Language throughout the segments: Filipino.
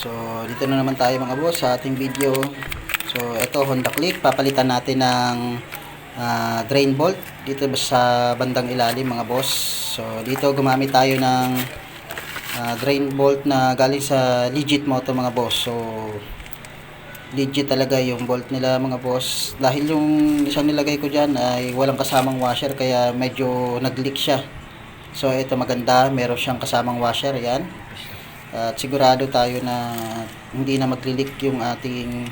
So, dito na naman tayo mga boss sa ating video. So, ito Honda Click. Papalitan natin ng ah, drain bolt dito sa bandang ilalim mga boss. So, dito gumamit tayo ng ah, drain bolt na galing sa legit moto mga boss. So, legit talaga yung bolt nila mga boss. Dahil yung isang nilagay ko dyan ay walang kasamang washer kaya medyo nag-leak siya. So, ito maganda. Meron siyang kasamang washer. Yan. At sigurado tayo na hindi na maglilik yung ating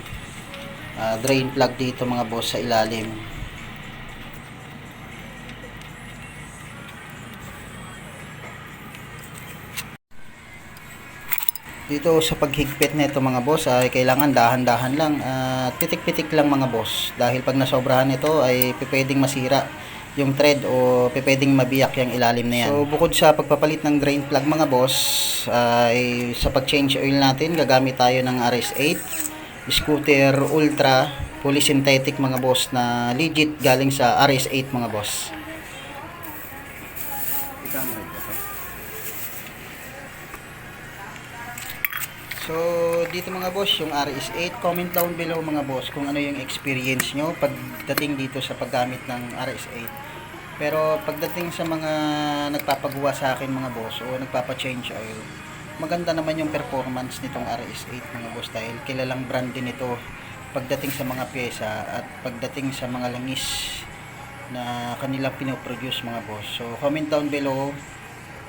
ah, drain plug dito mga boss sa ilalim. Dito sa paghigpit nito mga boss ay kailangan dahan-dahan lang at pitik-pitik lang mga boss dahil pag nasobrahan ito ay pwedeng masira yung thread o pwedeng mabiyak yung ilalim na yan. So bukod sa pagpapalit ng drain plug mga boss ay sa pag-change oil natin gagamit tayo ng RS8 Scooter Ultra Polysynthetic mga boss na legit galing sa RS8 mga boss. So, dito mga boss, yung RS8, comment down below mga boss kung ano yung experience nyo pagdating dito sa paggamit ng RS8. Pero pagdating sa mga nagpapagawa sa akin mga boss o nagpapa-change oil, maganda naman yung performance nitong RS8 mga boss dahil kilalang brand din ito pagdating sa mga pyesa at pagdating sa mga langis na kanilang pinoproduce mga boss. So, comment down below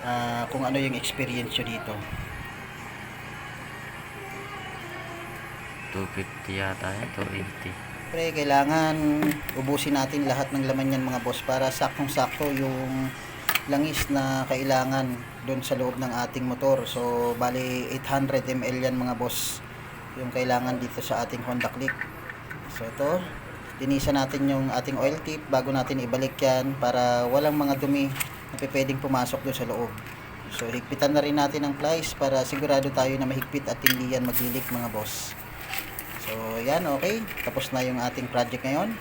ah, kung ano yung experience nyo dito. 250 yata yan, 280. Pre, kailangan ubusin natin lahat ng laman yan mga boss para saktong-sakto yung langis na kailangan doon sa loob ng ating motor. So, bali 800 ml yan mga boss yung kailangan dito sa ating Honda Click. So, ito, linisan natin yung ating oil tip bago natin ibalik yan para walang mga dumi na pwedeng pumasok doon sa loob. So, higpitan na rin natin ang plies para sigurado tayo na mahigpit at hindi yan maglilik mga boss. So, yan, okay. Tapos na yung ating project ngayon.